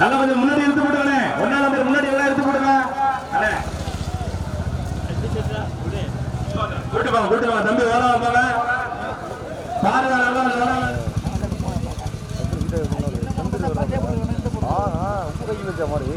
நல்லா கொஞ்சம் முன்னாடி எடுத்து போட்டுக்கணே ஒன்னாம் நம்பர் முன்னாடி எல்லாம் எடுத்து போடுங்க அண்ணே. கூட்டு வாங்க கூட்டு வாங்க. தம்பி வேலை வாங்க பாருங்க நல்லா நல்லா மாதிரி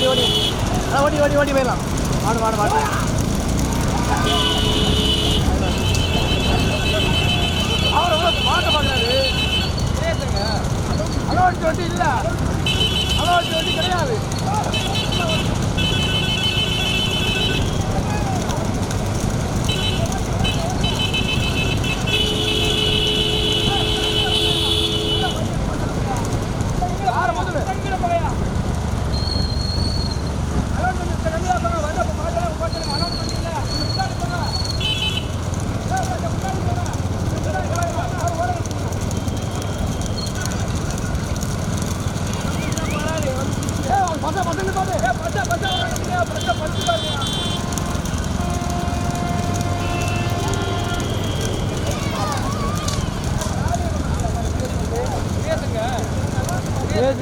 ஓடி ஓடி. ஓடி ஓடி ஓடி போயிடலாம். மாடு மாடு மாடு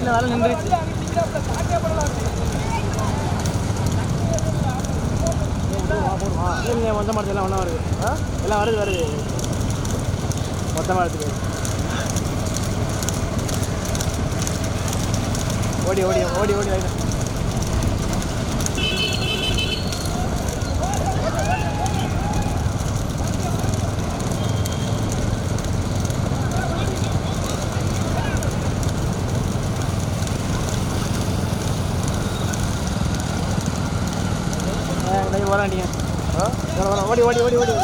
ஏஜில் வேலை நின்றுச்சு. மொத்த மரத்து எல்லாம் ஒன்றா வருது. ஆ? எல்லாம் வருது வருது. மொத்த மரத்துக்கு ஓடி ஓடி ஓடி ஓடி வராண்டிங்க வர வர ஓடி ஓடி ஓடி ஓடி.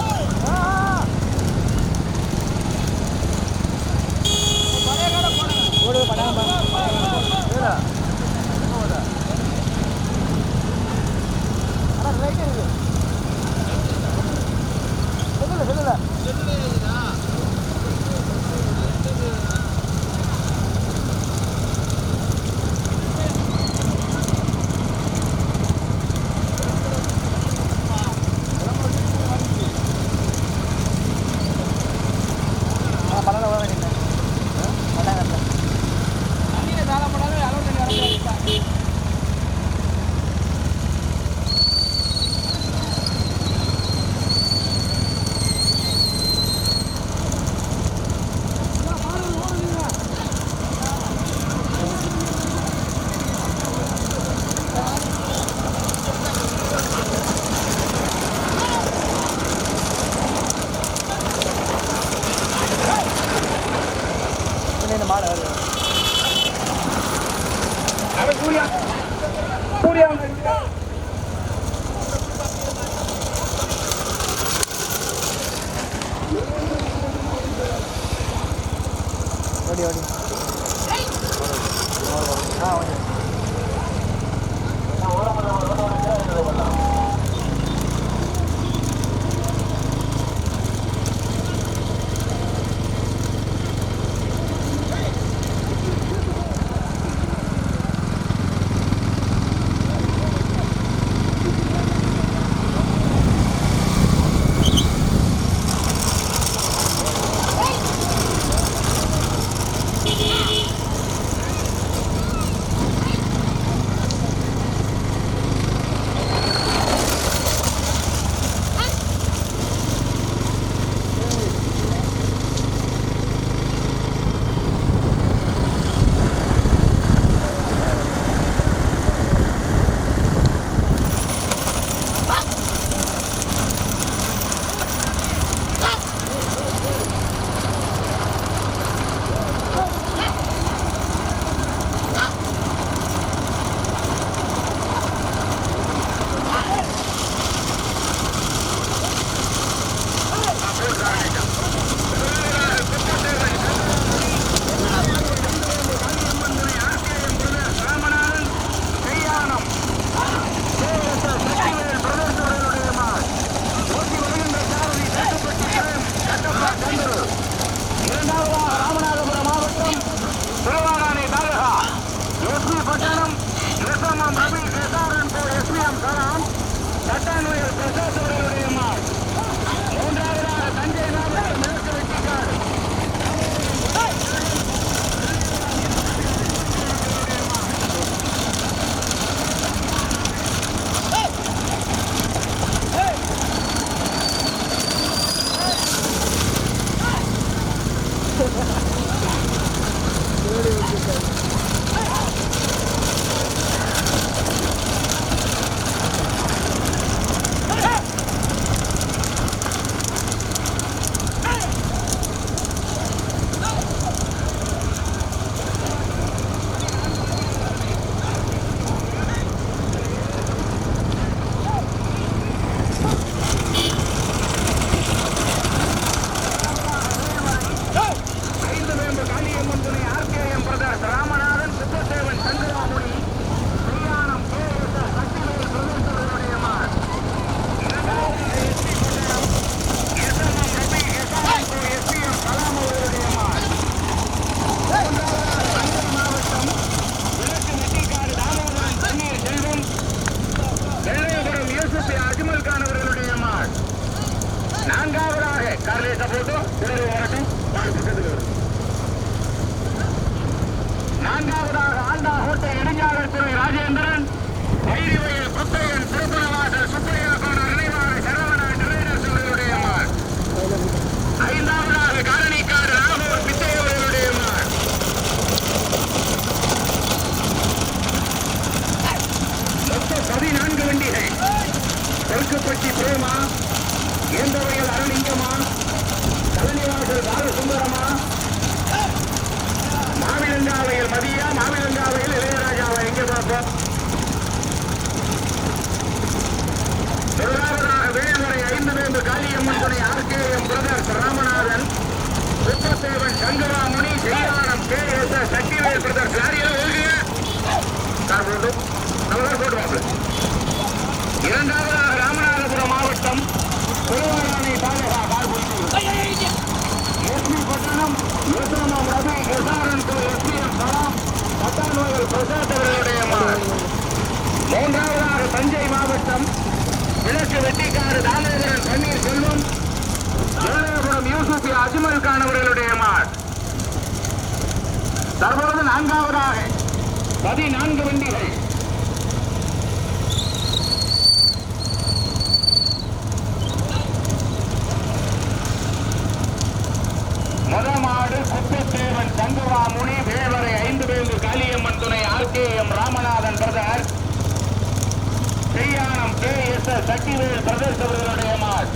மாவட்ட சக்திவேல் பிரதேச அவர்களுடைய மாட்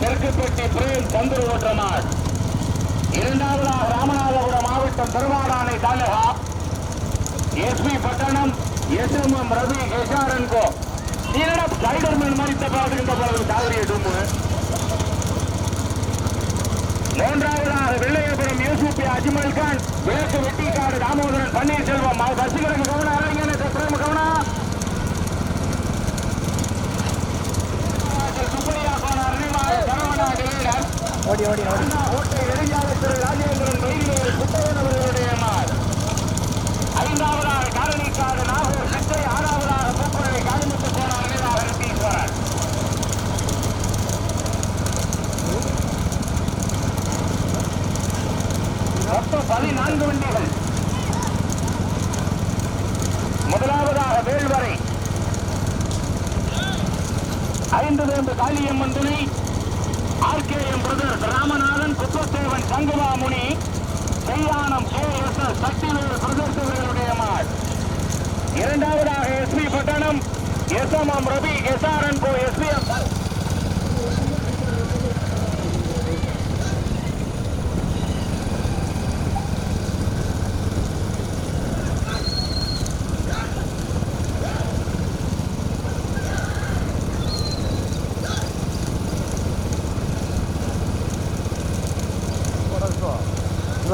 தெற்குப்பட்டி பிரேம் சந்தூர் ஓட்ட மாட் இரண்டாவதாக ராமநாதபுரம் மாவட்டம் Thiruvadanai taluka SP Pattanam S M M Ravi எஸ்ஆர்என்கோ என்னடா ஸ்பைடர் மேன் மாதிரி தப்பாது இந்த பாலத்தில் காவிரி எட்டும் மூன்றாவதாக வெள்ளையபுரம் யூசுப் அஜ்மல் கான் விளக்கு வெட்டிக்காடு ராமோதரன் பன்னீர்செல்வம். வசீகரன் கவனம் அரங்கன சத்திரம் கவனம் ஓடி ஓடி ஓடி. ராஜேந்திரன்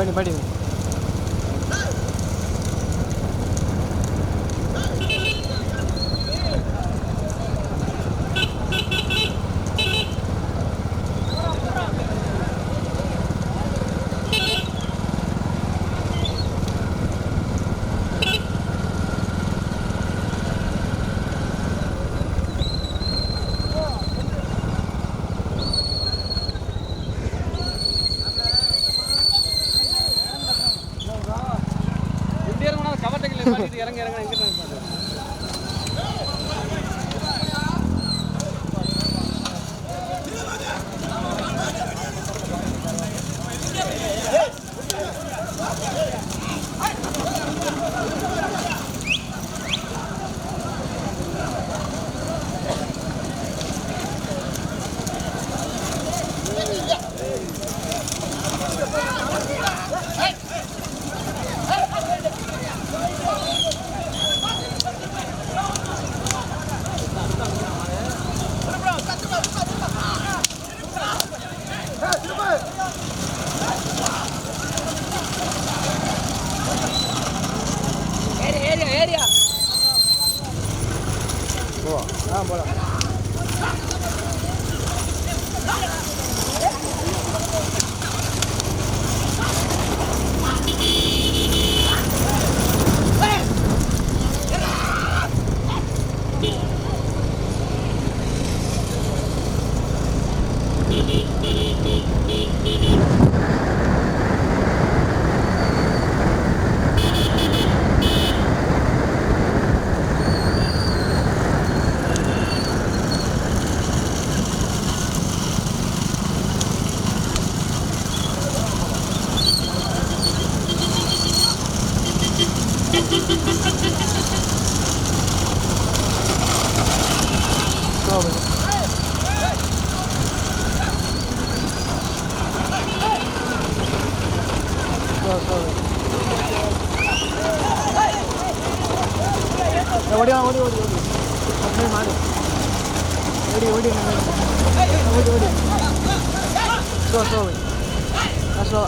படி படி. ஓடி ஓடி ஓடி ஓடி ஸ்லோ ஸ்லோ ஸ்லோ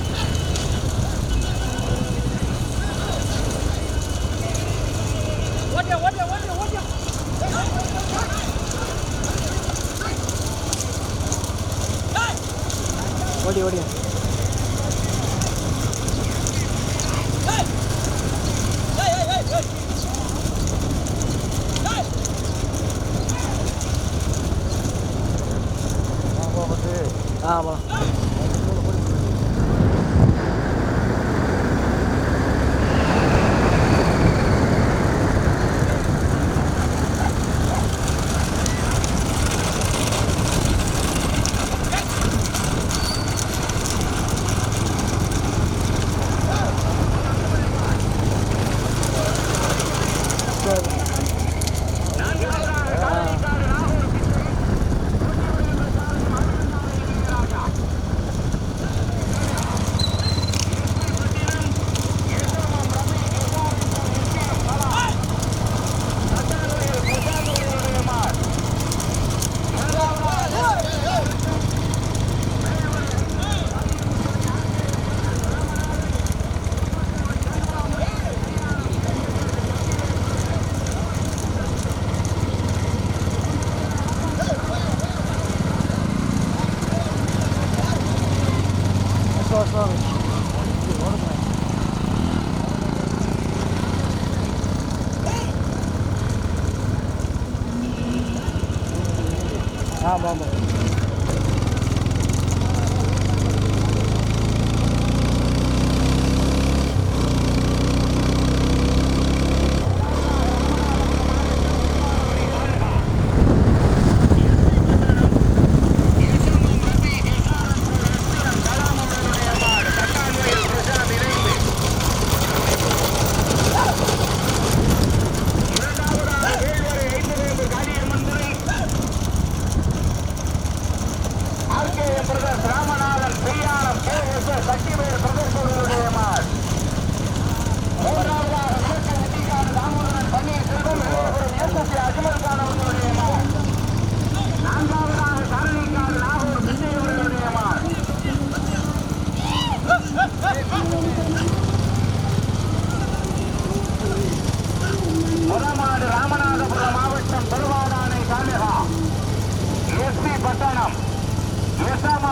ஓடி ஓடி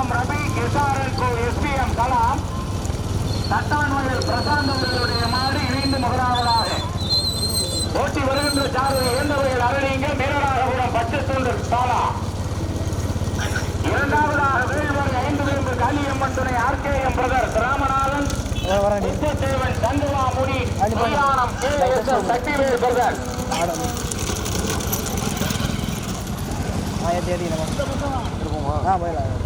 எஸ்எம்எம் ரவி எஸ்ஆர்எல் கோ எஸ்பிஎம் கலாம் தட்டான்வயல் பிரசாந்த் அவர்களுடைய மாடு இணைந்து முதலாவதாக. ஓட்டி வருகின்ற சாரதி இயந்தவர்கள் அரணிங்க மீனராகபுரம் பச்சைத்தூண்டல் சாலா இரண்டாவதாக வேல்வரை ஐந்து வேம்பு காளியம்மன் துணை ஆர்கேஎம் பிரதர்ஸ் ராமநாதன் வரேன் முத்துத்தேவன் சந்துவா முடி அனுப்பி. கல்யாணம் கே எஸ் எஸ் சக்திவேல் ஏற்றி ஏற்றி நம்ம ஆ போயிடலாம்.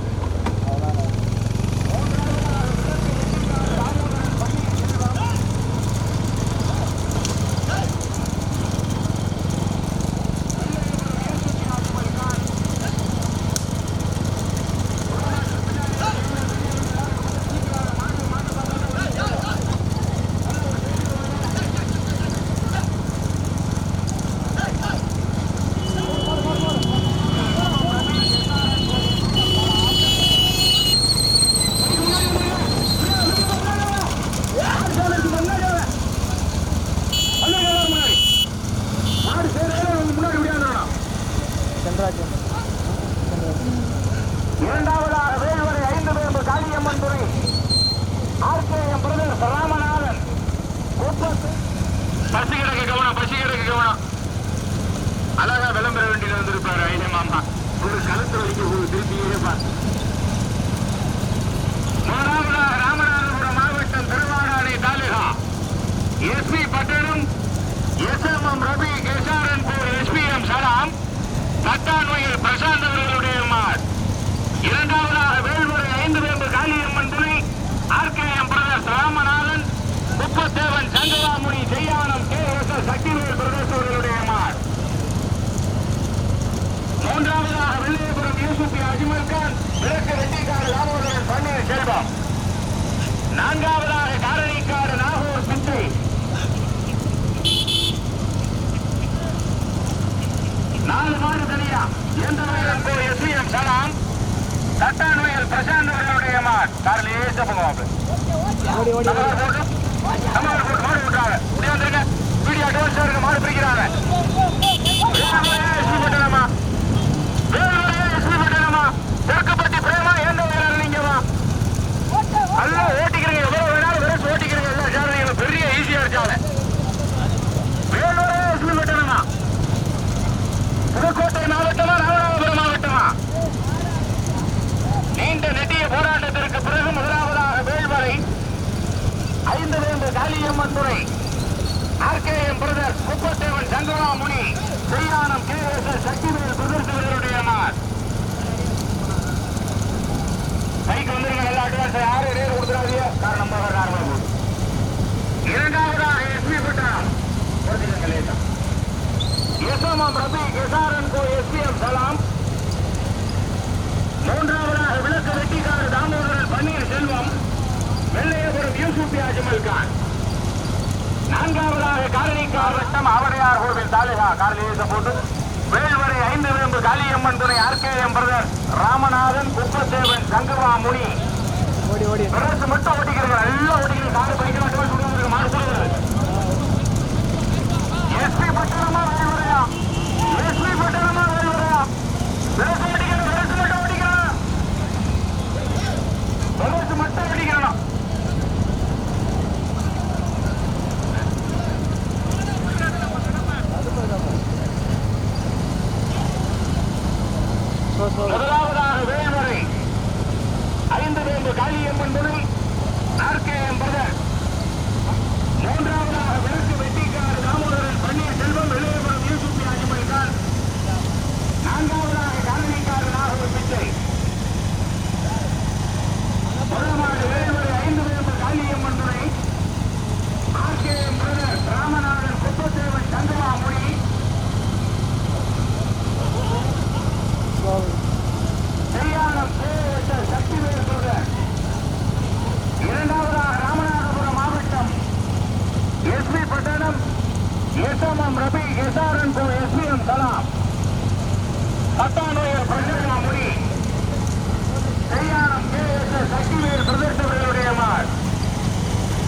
ஆர்கேஎம் பிரதர் ராமநாதன் பசி கிடக்கு கவனம் பசி கிடக்கு கவனம். அழகா விளம்பர வண்டியில் வந்திருப்பாரு ஐயா மாமா. ஒரு கழுத்து வலிக்கு ஒரு திருப்பி ராமநாதபுரம் மாவட்டம் Thiruvadanai taluka. SP Pattanam S M M Ravi கேசாரன்பூர் SP M Salam தட்டான்மையில் பிரசாந்த் அவர்களுடைய மார். இரண்டாவதாக Kuppathevan சங்கவாமுனி Seyyanam K S S Sakthivel brothers அவர்களுடைய மாட் மூன்றாவதாக வெள்ளையபுரம் யூசுப் அஜ்மல் கான் விளக்கு வெட்டிக்காடு ராமோதரன் பன்னீர் செல்வம். நான்காவதாக காரணிக்காடு நாகூர் பிச்சை. நாலு மாடு தனியா. எந்த வயலும் கோ எஸ்விஎம் சலாம். தட்டான்மையில் பிரசாந்த் அவர்களுடைய மாட் காரில் ஏச போங்க ஓடி ஓடி நம்ம போட்டு நம்ம போட்டு மாடு விட்டுறாங்க வந்துருங்க. வீடியோ அட்வான்ஸ் இருக்கு மாடு பிடிக்கிறாங்க வேலுமலையே எஸ்பி பட்டணமா வேலுமலையே எஸ்பி பட்டணமா தெற்குப்பட்டி பிரேமா எந்த வயலாலும் நீங்கம்மா எல்லாம் ஓட்டிக்கிறீங்க எவ்வளவு வேணாலும் விரைச்சு ஓட்டிக்கிறீங்க எல்லா சாரதிகளும் பெரிய ஈஸியா இருக்காங்க வேலூரே எஸ்பி பட்டணமா புதுக்கோட்டை மாவட்டமா ராமநாதபுரம் மாவட்டமா நீண்ட நெட்டிய போராட்டத்திற்கு பிறகு முதலாவதாக வேல்வரை ஐந்து வேண்டு காளியம்மன் துறை ஆர்கேஎம் பிரதர்ஸ் முப்பத்தேவன் சங்கராமுனி. முனி Seyyanam K S S Sakthivel brothers இவர்களுடைய மார் கைக்கு வந்துருங்க எல்லா அட்வான்ஸ் யாரும் ரேட் கொடுத்துடாதீங்க. காரணம் போக நார்மல் இரண்டாவதாக எஸ்பி பட்டணம் கொடுத்துருங்க லேட்டா SMM Rafi SRN co SPM Salam. மூன்றாவதாக விளக்கு வெட்டிக்காரர் தாமோதரன் பன்னீர் செல்வம் வெள்ளையபுரம் யூசுப் அஜ்மல் கான். நான்காவதாக காரணிக்கார் வட்டம் ஆவடையார் கோவில் தாலுகா காரணியை போட்டு வேல்வரை ஐந்து வேம்பு காளியம்மன் துணை ஆர்கேஎம் பிரதர் ராமநாதன் குப்பத்தேவன் சங்கரா முனி ஓடி ஓடி. பிரதர்ஸ் மட்டும் ஓட்டிக்கிறீங்க எல்லாம் ஓட்டிக்கிறீங்க கார் பைக் மட்டும் கொடுக்குறது மாடு கொடுக்குறது எஸ்பி பட்டணமா வேல்வரையா? எஸ்பி பட்டணமா வேல்வரையா பிரதர்ஸ் ஓட்டிக்கிறேன் பிரதர்ஸ் மட்டும் ஓட்டிக்கிறேன் பிரதர்ஸ் மட்டும் ஓட்டிக்கிறேன் சோ சோ முதலாவதாக வேல்வரை ஐந்து வேம்பு காளியம்மன் துணை ஆர்கேஎம் பிரதர். மூன்றாவதாக விளக்கு வெட்டிக்கார் தாமோதரன் பன்னீர் செல்வம் இளையபுரம் யூசுப் அஜ்மல் கான் நான்காவது காலனிக்கார் நாகூர் பிச்சை முதலாவது வேல்வரை ஐந்து வேம்பு காளியம்மன் துணை ஆர்கேஎம் பிரதர் ராமநாதன் குப்பத்தேவன் சந்திரா முனி சோ செய்யானம் கேஎஸ் சக்திவேல் பிரதர் இரண்டாவதாக ராமநாதபுரம் மாவட்டம் SP Pattanam SMM Rafi SRN கோ எஸ்பிஎம் சலாம் பத்தானோயர் பிரசன்னா முனி. செய்யானம் கேஎஸ் சக்திவேல் பிரதேசவர்களுடைய மாள்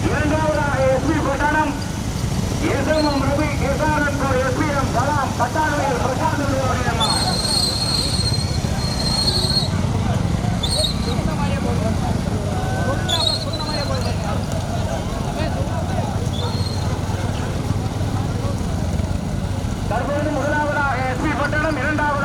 இரண்டாவதாக SP Pattanam. SMM Rafi SRN co SPM Salam பத்தானோயர் Prashanth அவர்களுடைய மாள் தற்போது முதலாவதாக எஸ்பி பட்டணம்